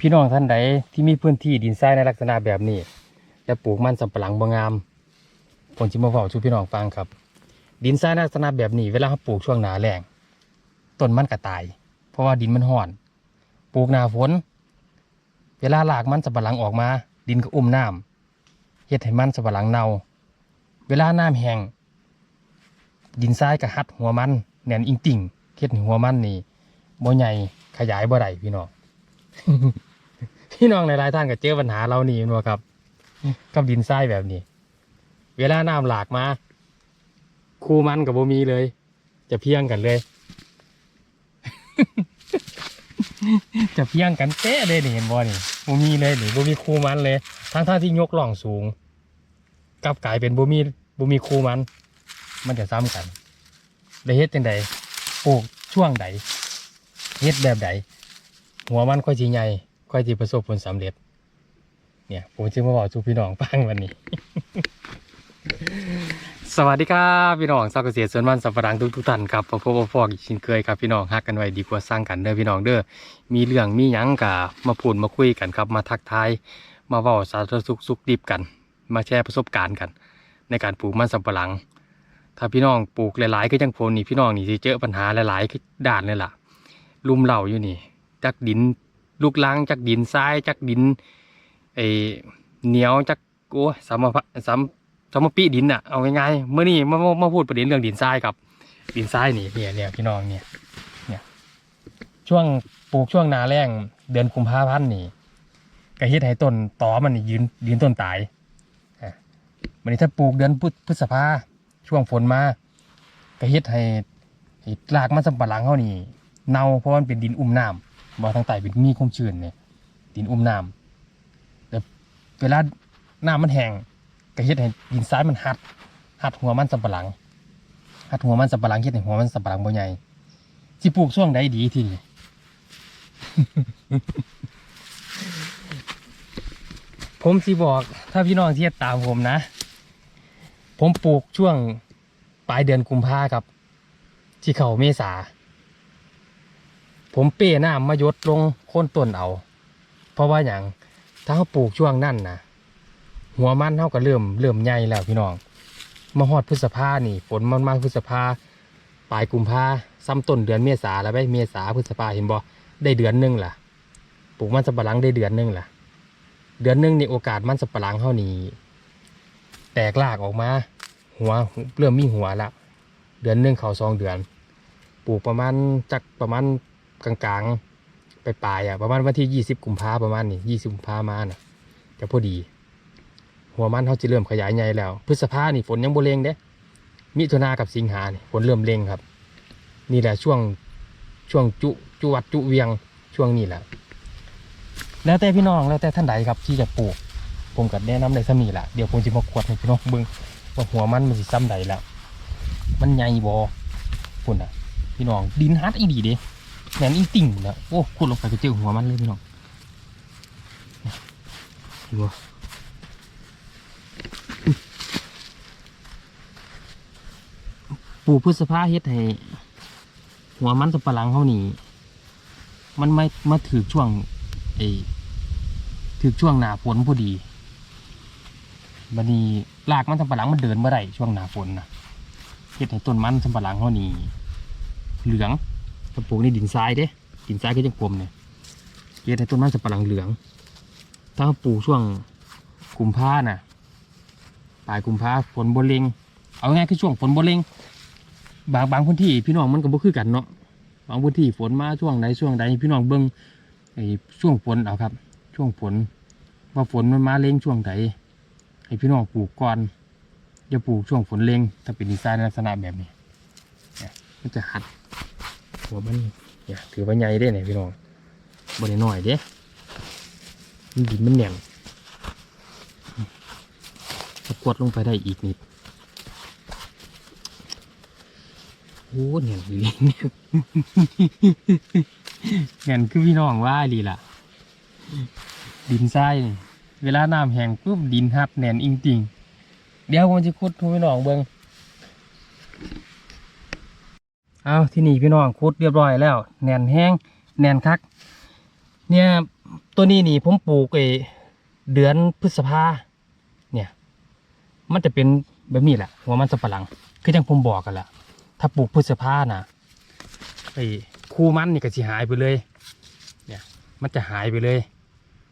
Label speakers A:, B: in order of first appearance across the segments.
A: พี่น้องท่านใดที่มีพื้นที่ดินทรายในลักษณะแบบนี้และปลูกมันสำปะหลังบ่งงามผมจะมาบอกชูพี่น้องฟังครับ ดินทรายในลักษณะแบบนี้ เวลาเขาปลูกช่วงหนาแรงต้นมันก็ตาย เพราะว่าดินมันห่อนปลูกหนาฝน เวลาหลากมันสำปะหลังออกมา ดินก็อุ้มน้ำเฮ็ดให้มันสำปะหลังเน่าเวลาน้ำแห้งดินทรายก็หัดหัวมันแน่นอิงติ่งเฮ็ดห้หัวมันนี่บ่ใหญ่ขยายบ่ได้พี่น้อง พี่น้องหลายๆท่านก็เจอปัญหาเรานี่แม่นบ่ครับกับดินทรายแบบนี้ เวลาน้ำหลากมา คูมันกับบ่มีเลย จะเพียงกันเลย จะเพียงกันเป๊ะเลยนี่เห็นบ่นี่บ่มีเลยนี่บ่มีคูมันเลย ทั้งท่าที่ยกหล่องสูงกลับกลายเป็นบ่มีบ่มีคูมัน มันจะซ้ำกันได้เฮ็ดจังใดปลูกช่วงใดเฮ็ดแบบใด หัวมันค่อยสิใหญ่ค่อยสิประสบผลสำเร็จ เนี่ยผมจึงมาบอกสู่พี่น้องฟังวันนี้ สวัสดีครับพี่น้องสาวเกษตรสวนมันสับปะรังทุกทุกท่านครับพบพบพอกอีกช่นเคยครับพี่น้องฮักกันไว้ดีกว่าสร้างกันเด้อพี่น้องเด้อมีเรื่องมีหยังกะมาพูดมาคุยกันครับ มาทักทายมาเว้าสารสุขสุขดิบกัน มาแชร์ประสบการณ์กัน ในการปลูกมันสับปะหลัง ถ้าพี่น้องปลูกหลายๆก็ยังผมนี่พี่น้องนี่สิเจอปัญหาหลายๆด้านเลยล่ะลุมเหล่าอยู่นี่ จากดิน ลูกลังจากดินทรายจากดินไอเหนียวจากโอ้สามพสามสามปีดินอะเอาง่ายๆเมื่อนี้มามามาพูดประเด็นเรื่องดินทรายครับ ดินทรายนี่เนี่ยเนี่ยพี่น้องเนี่ยเนี่ยช่วงปลูกช่วงนาแรงเดือนกุมภาพันธ์นี่ก็เฮ็ดให้ต้นตอมันยืนยืนต้นตายอะวันนี้ถ้าปลูกเดือนพฤษภาช่วงฝนมาก็เฮ็ดให้ให้รากมันสำปะหลังเขานี่เน่าเพราะมันเป็นดินอุ้มน้ำ บ่ทางใต้เป็นมีความชื้นเนี่ยดินอุ้มน้ำแต่เวลาน้ำมันแห้งก็เฮ็ดให้ดินทรายมันหัด หัดหัวมันสำปะหลัง หัดหัวมันสำปะหลังเฮ็ดให้หัวมันสำปะหลังบ่ใหญ่สิปลูกช่วงใดดีทีนี้ผมสิบอกถ้าพี่น้องที่เฮ็ดตามผมนะ ผมปลูกช่วงปลายเดือนกุมภาครับ ที่เขาเมษา ผมเป้น้ำมายดลงโค่นต้นเอา เพราะว่าอย่างถ้าเขาปลูกช่วงนั้นนะหัวมันเขาก็เริ่มเริ่มใหญ่แล้วพี่น้องมาฮอดพฤษภานี่ฝนมันมาพฤษภาปลายกุมภาซ้ำต้นเดือนเมษาแล้วไปเมษาพฤษภาเห็นบ่ได้เดือนหนึงล่ะปลูกมันสับปะหลังได้เดือนหนึงล่ะ เดือนหนึงนี่โอกาสมันสับปะหลังเขานี่แตกรากออกมา หัวเริ่มมีหัวละเดือนหนึงเขาสองเดือน ปลูกประมาณจักประมาณ กลางๆ ไปปลายๆอะประมาณวันที่ยี่สิบกุมภาประมาณนี้ยี่สิบกุมภามาน่ะจะพอดี หัวมันเขาจะเริ่มขยายใหญ่แล้ว พฤษภานี่ฝนยังบเรงเด้มิถุนากับสิงหานี่ฝนเริ่มเร่งครับ นี่แหละช่วงช่วงจุจุวัดจุเวียงช่วงนี้แหละแล้วแต่พี่น้องแล้วแต่ท่านใดครับที่จะปลูก ผมก็แนะนำในสมีแหละเดี๋ยวผมจะมาขวดให้พี่น้องเบิ่งว่าหัวมันมันสิซ้ำใดแล้วมันใหญ่บ่พุ่นอะ พี่น้องดินฮัดอีดีเด้ แหนนอีติ่งนะโอ้ขุดลงไปก็เจอหัวมันเลยพี่น้องดูบ่ปลูกพืชสภาเฮ็ดให้หัวมันสับปะหลังเขานี่ มันไม่มาถือช่วงไอ้ถือช่วงหนาฝนพอดีบัดนี้รากมันสับปะหลังมันเดินเมื่อไรช่วงหนาฝนนะเฮ็ดให้ต้นมันสับปะหลังเขานี่เหลือง ถ้าปลูกในดินทรายเด้ดินทรายก็จะกลมเนี่ยเฮ็ดให้ต้นมันสัปหลังเหลือง ถ้าปลูกช่วงกุมภาน่ะปลายกุมภาฝนบนเลงเอาง่ายคือช่วงฝนบนเลงบางบางพื้นที่พี่น้องมันก็บ่คือกันเนาะบางพื้นที่ฝนมาช่วงใดช่วงใดพี่น้องเบิ่งไอ้ช่วงฝนเอาครับ ช่วงฝนว่าฝนมันมาเลงช่วงใดให้พี่น้องปลูกก่อนอย่าปลูกช่วงฝนเลงถ้าเป็นดีไซน์ในลักษณะแบบนี้มันจะหัด หัวมันเนี่ยถือว่าใหญ่ได้เนี่ยพี่น้องบนน้อยเด้มันดินมันแหน่งจะกดลงไปได้อีกนิดโอ้แหน่นดีแหน่นคือพี่น้องว่าดีล่ะ ดินทรายเวลาน้ำแห้งปุ๊บดินหับแหน่นอิงติงเดี๋ยวผมจะคุดทุกพี่น้องเบิง เอาที่นี่พี่น้องคุดเรียบร้อยแล้ว แน่นแห้งแน่นคัก เนี่ยตัวนี้นี่ผมปลูกไอเดือนพฤษภาเนี่ย มันจะเป็นแบบนี้แหละหัวมันสับปะหลัง คืออย่างผมบอกกันละถ้าปลูกพฤษภานะไอ้คู่มันนี่ก็สิหายไปเลย เนี่ย มันจะหายไปเลย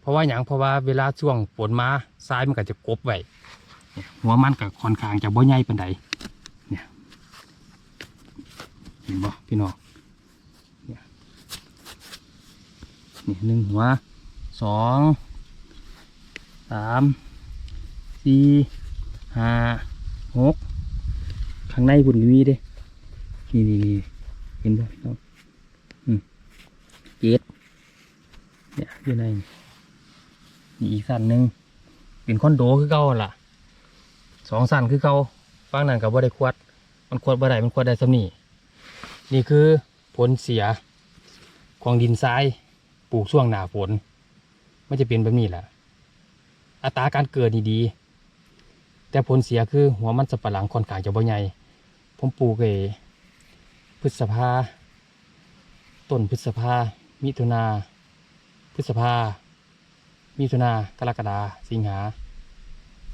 A: เพราะว่าอย่างเพราะว่าเวลาช่วงฝนมาทรายมันก็จะกบไว้หัวมันก็ค่อนข้างจะบ่ใหญ่ปานใดเนี่ย เห็นบ่พี่น้องเนี่ยนี่หนึ่งหัวสองสามสี่ห้าหกข้างในบุญมีเด้นี่นี่นี่เห็นบ่พี่น้องอืมเจ็ดเนี่ยอยู่ในนี่อีกสั้นหนึ่งเป็นคอนโดคือเก่าล่ะสองสั้นคือเก่าฟังนั่นกับว่าได้ควด มันควดบ่ได้มันควดได้สำนี่ นี่คือผลเสียของดินทรายปลูกช่วงหนาฝนมันจะเป็นแบบนี้แหละ อัตราการเกิดนี่ดี แต่ผลเสียคือหัวมันสับปะหลังค่อนข้างจะบ่ใหญ่ผมปลูกเอพฤษภาต้นพฤษภา มิถุนา พฤษภา มิถุนากรกฎาสิงหา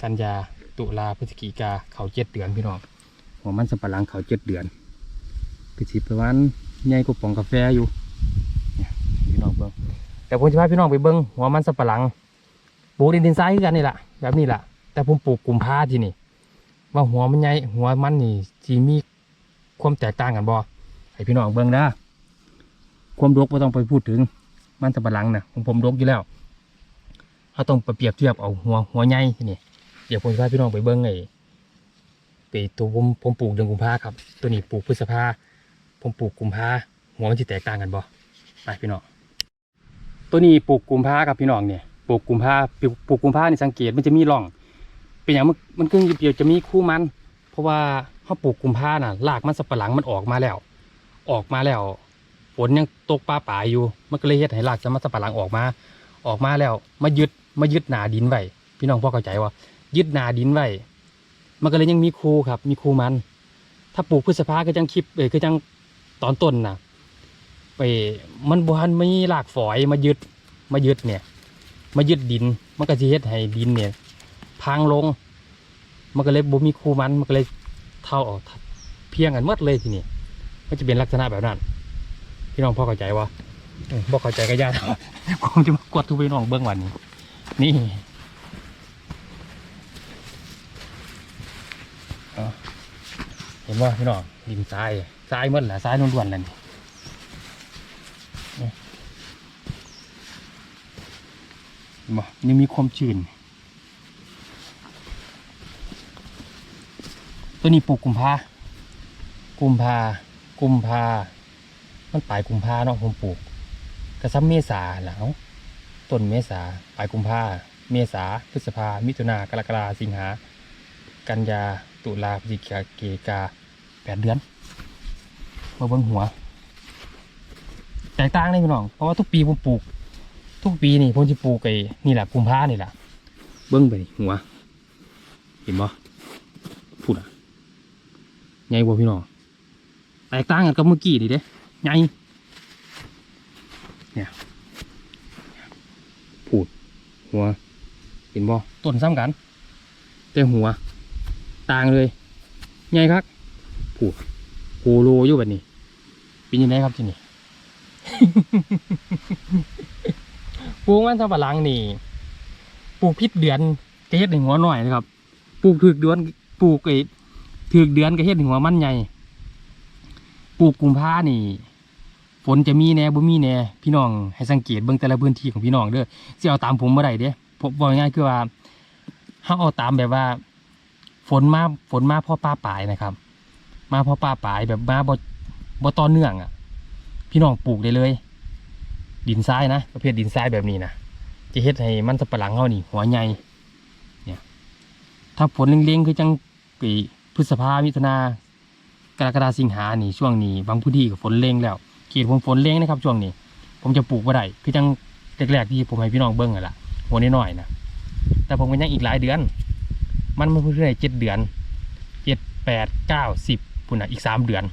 A: กันยา ตุลาพฤศจิกา เขาเจ็ดเดือนพี่น้องหัวมันสับปะหลังเขาเจ็ดเดือน คือสิประมาณใหญ่กว่าปองกาแฟอยู่พี่น้องเบิ้งแต่ผมจะพาพี่น้องไปเบิ้งหัวมันสับปะหลังปลูกดินดินทรายกันนี่แหละแบบนี้แหละแต่ผมปลูกกลุ่มผ้าที่นี่ ว่าหัวมันใหญ่หัวมันนี่จีมีความแตกต่างกันบ่ให้พี่น้องเบิ้งนะความรกไม่ต้องไปพูดถึงมันสับปะหลังนะของผมรกอยู่แล้วเราต้องปเปรียบเทียบเอาหัวหัวใหญ่ที่นี่เดี๋ยวผมจะพาพี่น้องไปเบิ้งไอ้ไปตัวผมผมปลูกเดือนกุมภาครับ ตัวนี้ปลูกพฤษภา ผมปลูกกุมภาหัวมันจะแตกต่างกันบ่ไปพี่น้องตัวนี้ปลูกกุมภากับพี่น้องเนี่ยปลูกกุมภาปลูกกุมภานี่สังเกตมันจะมีร่อง เป็นอย่างมันมันก็เดียวจะมีคู่มัน เพราะว่าเขาปลูกกุมภาน่ะรากมันสับปะหลังมันออกมาแล้ว ออกมาแล้วฝนยังตกปลาป่ายอยู่มันก็เลยเฮ็ดให้รากจะมันสับปะหลังออกมา ออกมาแล้วมายึดมายึดหนาดินไว้พี่น้องพ่อเข้าใจว่ายึดหนาดินไว้มันก็เลยยังมีคูครับ มีคูมัน ถ้าปลูกพฤษภาก็จังคลิปเอ้ยก็จัง ตอนต้นนะไปมันบานไม่รากฝอยมายึดมายึดเนี่ย มายึดดิน มันก็จะเฮ็ดให้ดินเนี่ยพังลง มันก็เลยบ่มีคูมันมันก็เลยเท่าออกเพียงกันหมดเลยทีนี้มันจะเป็นลักษณะแบบนั้น พี่น้องพอเข้าใจวะเออเข้าใจก็ยากผมจะมากดทุกพี่น้องเบื้องวันนี้ นี่เอาเห็นว่าพี่น้องดินทรายทรายหมดแหละทรายล้วนๆเลยนี่นี่เนบ่ยังมีความชื้นตัวนี้ปลูกกุมภากุมภากุมภามันปลายกุมภาเนาะผมปลูกกระซับเมษาแล้วต้นเมษาปลายกุมภาเมษาพฤษภามิถุนากรกฎาสิงหา กันยาตุลาพฤศจิกาเกกา แปดเดือนมาเบิ้งหัวแตกต่างเลยพี่น้องเพราะว่าทุกปีผมปลูก ทุกปีนี่ผมจะปลูกไอ้นี่แหละกุมภานี่แหละเบิ้งไปหัวเห็นบ่พูดอะใหญ่กว่าพี่น้องแตกต่างกันกับเมื่อกี้นี่เด้ใหญ่เนี่ยพูดหัวเห็นบ่ต้นซ้ำกัน แต่หัว ต่างเลย ใหญ่ครับ ผูดโคโลอยู่แบบนี้เป็นยังไงครับที่นี่ปลูกมันสับปะหลังนี่ปลูกพิษเดือนก็เฮ็ดให้หัวหน่อยนะครับปลูกถึกเดือนปลูกไอ้ถึกเดือนก็เฮ็ดให้หัวมันใหญ่ปลูกกุมภานี่ฝนจะมีแน่บ่มีแน่พี่น้องให้สังเกตเบิ่งแต่ละพื้นที่ของพี่น้องเด้อสิเอาตามผมบ่ได้เด้ผมบอกง่ายคือว่าเฮาเอาตามแบบว่า ฝนมาฝนมาพ่อป้าปลายนะครับ มาพอป้าปลายแบบมาบ่บ่ต่อเนื่องอะ พี่น้องปลูกได้เลย ดินทรายนะประเภทดินทรายแบบนี้นะจะเฮ็ดให้มันสับปะหลังเฮานี่หัวใหญ่เนี่ย ถ้าฝนเล็งๆคือจังปีพฤษภามิถุนากรกฎาสิงหานี่ช่วงนี้บางพื้นที่ก็ฝนเล็งแล้วเขตผมฝนเล็งนะครับ ช่วงนี้ ผมจะปลูกบ่ได้คือจังแรกๆที่ผมให้พี่น้องเบิ่งอะล่ะหัวน้อยนะแต่ผมก็ยังอีกหลายเดือน มันมันเพิ่งได้เจ็ดเดือนเจ็ดแปดเก้าสิบ พุ่นอะอีกสามเดือน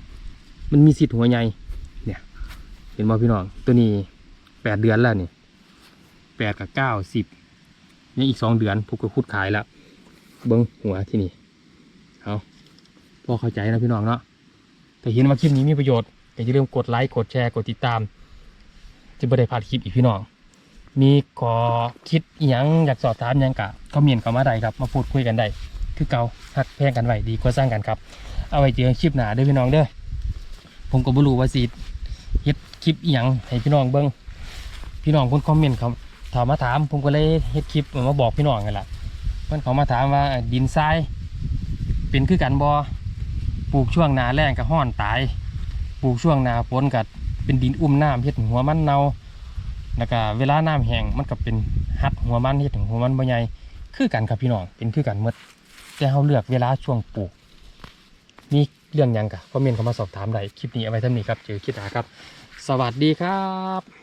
A: มันมีสิทธิ์หัวใหญ่เนี่ย เห็นบ่พี่น้องตัวนี้แปดเดือนแล้วนี่แปดกับเก้าสิบนี่อีกสองเดือนผมก็คุดขายแล้วเบิ้งหัวที่นี่เอาพอเข้าใจนะพี่น้องเนาะแต่เห็นว่าคลิปนี้มีประโยชน์อย่าลืมกดไลค์กดแชร์กดติดตาม จะไม่ได้พลาดคลิปอีกพี่น้องมีขอคิดอหยังอยากสอบถามยังกะคอมเมนต์เขามาได้ครับ มาพูดคุยกันได้ คือเก่าหักแพงกันไว้ดีกว่าสร้างกันครับ เอาไว้เจอคลิปหนาเด้อพี่น้องเด้อผมก็บ่รู้ว่าสิเฮ็ดคลิปอหยังให้พี่น้องเบิ่งพี่น้องเพิ่นคอมเมนต์เขาถามมาถาม ผมก็เลยเฮ็ดคลิปมาบอกพี่น้องกันล่ะเพิ่นเขามาถามว่าดินทรายเป็นคือกันบ่ปลูกช่วงหนาแล้งก็ห้อนตาย ปลูกช่วงหนาฝนก็เป็นดินอุ้มน้ำเฮ็ดหัวมันเน่าแล้วก็เวลาน้ำแห้งมันก็เป็นหัดหัวมันเฮ็ดให้หัวมันบ่ใหญ่คือกันครับพี่น้องเป็นคือกันหมดแต่เฮาเลือกเวลาช่วงปลูก มีเรื่องยังกะคอมเมนต์เข้ามาสอบถามได้คลิปนี้เอาไว้เท่านี้ครับเจอคิดหนาครับ สวัสดีครับ